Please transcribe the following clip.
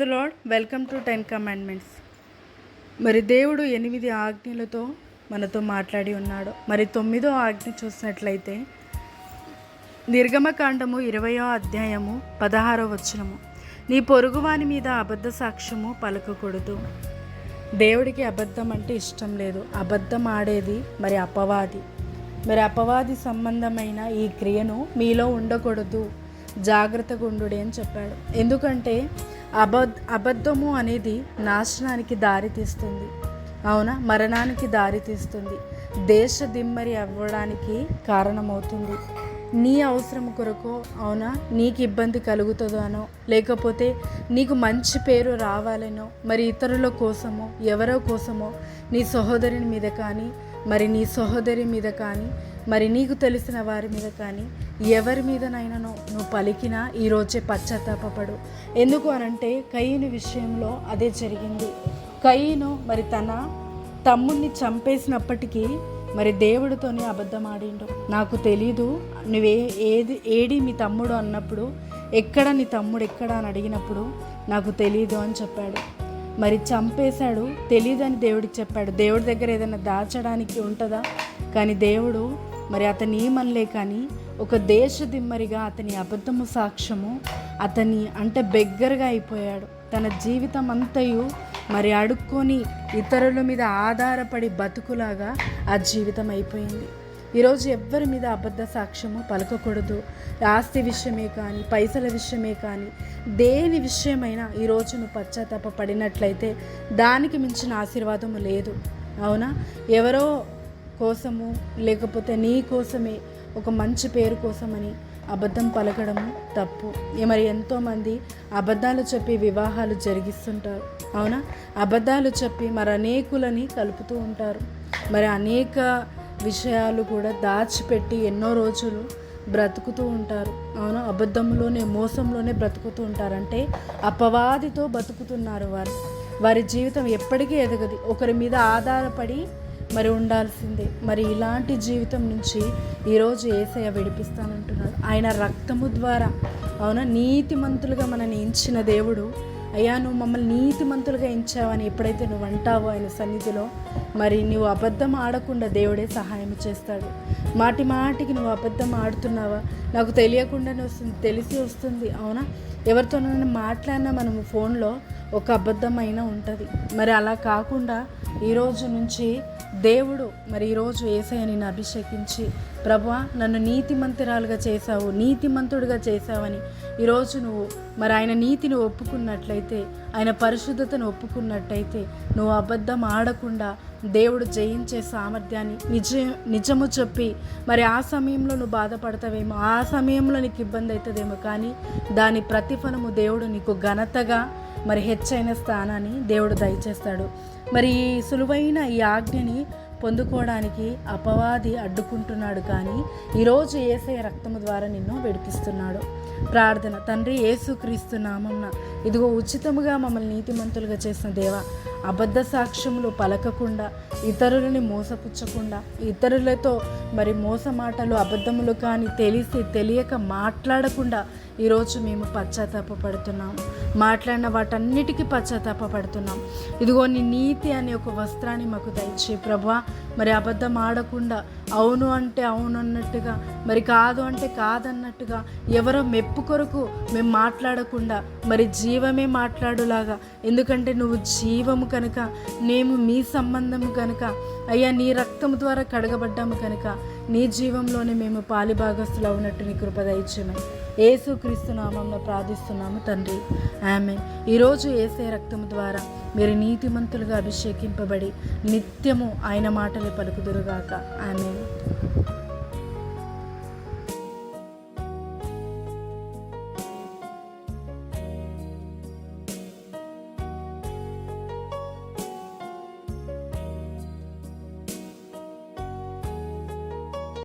Praise Lord welcome to ten commandments. మరి దేవుడు ఎనిమిది ఆజ్ఞలతో మనతో మాట్లాడి ఉన్నాడు. మరి తొమ్మిదో ఆజ్ఞ చూసినట్లయితే నిర్గమకాండము ఇరవయో అధ్యాయము పదహారో వచనము. నీ పొరుగువాని మీద అబద్ధ సాక్ష్యము పలకకూడదు. దేవుడికి అబద్ధం అంటే ఇష్టం లేదు. అబద్ధం ఆడేది మరి అపవాది. మరి అపవాది సంబంధమైన ఈ క్రియను మీలో ఉండకూడదు. జాగ్రత్తగా ఉండు అని చెప్పాడు. ఎందుకంటే అబద్ అబద్ధము అనేది నాశనానికి దారితీస్తుంది. అవునా? మరణానికి దారితీస్తుంది. దేశ దిమ్మరి అవ్వడానికి కారణమవుతుంది. నీ అవసరం కొరకు అవునా? నీకు ఇబ్బంది కలుగుతుందనో లేకపోతే నీకు మంచి పేరు రావాలనో మరి ఇతరుల కోసమో ఎవరో కోసమో నీ సహోదరుని మీద కానీ మరి నీ సహోదరి మీద కానీ మరి నీకు తెలిసిన వారి మీద కానీ ఎవరి మీదనైనానో నువ్వు పలికినా ఈరోజే పశ్చాత్తాపడు ఎందుకు అనంటే కయ్యను విషయంలో అదే జరిగింది. కయ్యను మరి తన తమ్ముణ్ణి చంపేసినప్పటికీ మరి దేవుడితోనే అబద్ధం ఆడిండు నాకు తెలీదు నువ్వే ఏది ఏడి మీ తమ్ముడు అన్నప్పుడు ఎక్కడ నీ తమ్ముడు ఎక్కడ అని అడిగినప్పుడు నాకు తెలీదు అని చెప్పాడు. మరి చంపేశాడు తెలియదని దేవుడికి చెప్పాడు. దేవుడి దగ్గర ఏదైనా దాచడానికి ఉంటుందా? కానీ దేవుడు మరి అతని ఏమనలే కానీ ఒక దేశ దిమ్మరిగా అతని అబద్ధము సాక్ష్యము అతని అంటే బెగ్గరగా అయిపోయాడు. తన జీవితం అంతయు మరి అడుక్కొని ఇతరుల మీద ఆధారపడి బతుకులాగా ఆ జీవితం అయిపోయింది. ఈరోజు ఎవ్వరి మీద అబద్ధ సాక్ష్యము పలకకూడదు. ఆస్తి విషయమే కానీ పైసల విషయమే కానీ దేని విషయమైనా ఈరోజు నువ్వు పశ్చాత్తాప పడినట్లయితే దానికి మించిన ఆశీర్వాదము లేదు. అవునా? ఎవరో కోసము లేకపోతే నీ కోసమే ఒక మంచి పేరు కోసమని అబద్ధం పలకడము తప్పు. మరి ఎంతోమంది అబద్ధాలు చెప్పి వివాహాలు జరిగిస్తుంటారు. అవునా? అబద్ధాలు చెప్పి మరి అనేకులని కలుపుతూ ఉంటారు. మరి అనేక విషయాలు కూడా దాచిపెట్టి ఎన్నో రోజులు బ్రతుకుతూ ఉంటారు. అవును? అబద్ధంలోనే మోసంలోనే బ్రతుకుతూ ఉంటారంటే అపవాదితో బతుకుతున్నారు వారు. వారి జీవితం ఎప్పటికీ ఎదగది. ఒకరి మీద ఆధారపడి మరి ఉండాల్సిందే. మరి ఇలాంటి జీవితం నుంచి ఈరోజు ఏసయ్య విడిపిస్తానంటున్నాడు. ఆయన రక్తము ద్వారా అవునా? నీతిమంతులుగా మనని ఎంచిన దేవుడు అయ్యా నువ్వు మమ్మల్ని నీతిమంతులుగా ఎంచావని ఎప్పుడైతే నువ్వు అంటావో ఆయన సన్నిధిలో మరి నువ్వు అబద్ధం ఆడకుండా దేవుడే సహాయం చేస్తాడు. మాటి మాటికి నువ్వు అబద్ధం ఆడుతున్నావా? నాకు తెలియకుండానే వస్తుంది తెలిసి వస్తుంది అవునా? ఎవరితోనైనా మాట్లాడినా మనము ఫోన్లో ఒక అబద్ధమైనా ఉంటుంది. మరి అలా కాకుండా ఈరోజు నుంచి దేవుడు మరి ఈరోజు ఏసయ్య నిన్ను అభిషేకించి ప్రభా నన్ను నీతిమంతురాలుగా చేశావు నీతిమంతుడిగా చేశావని ఈరోజు నువ్వు మరి ఆయన నీతిని ఒప్పుకున్నట్లయితే ఆయన పరిశుద్ధతను ఒప్పుకున్నట్టయితే నువ్వు అబద్ధం ఆడకుండా దేవుడు జయించే సామర్థ్యాన్ని నిజ నిజము చెప్పి మరి ఆ సమయంలో నువ్వు బాధపడతావేమో ఆ సమయంలో నీకు ఇబ్బంది అవుతుందేమో కానీ దాని ప్రతిఫలము దేవుడు నీకు ఘనతగా మరి హెచ్చైన స్థానాన్ని దేవుడు దయచేస్తాడు. మరి ఈ సులువైన ఈ ఆజ్ఞని పొందుకోవడానికి అపవాది అడ్డుకుంటున్నాడు కానీ ఈరోజు ఏసే రక్తము ద్వారా నిన్ను విడిపిస్తున్నాడు. ప్రార్థన. తండ్రి ఏసుక్రీస్తు నామంన ఇదిగో ఉచితముగా మమ్మల్ని నీతిమంతులుగా చేసిన దేవ అబద్ధ సాక్ష్యములు పలకకుండా ఇతరులని మోసపుచ్చకుండా ఇతరులతో మరి మోస మాటలు అబద్ధములు కానీ తెలిసి తెలియక మాట్లాడకుండా ఈరోజు మేము పశ్చాత్తాప పడుతున్నాం మాట్లాడిన వాటన్నిటికీ పశ్చాత్తాప పడుతున్నాం ఇదిగో నీ నీతి అనే ఒక వస్త్రాన్ని మాకు దయచే ప్రభా. మరి అబద్ధం ఆడకుండా అవును అంటే అవును అన్నట్టుగా మరి కాదు అంటే కాదన్నట్టుగా ఎవరో మెప్పు కొరకు మేము మాట్లాడకుండా మరి జీవమే మాట్లాడులాగా. ఎందుకంటే నువ్వు జీవము కనుక మేము మీ సంబంధము కనుక అయ్యా నీ రక్తము ద్వారా కడగబడ్డాము కనుక నీ జీవంలోనే మేము పాలిభాగస్తులు అవునట్టు నీ కృప దయచేమని ఏసు క్రీస్తు నామంలో ప్రార్థిస్తున్నాము తండ్రి. ఆమె ఈరోజు ఏసే రక్తము ద్వారా మీరు నీతిమంతులుగా అభిషేకింపబడి నిత్యము ఆయన మాటలే పలుకుదురుగాక. ఆమె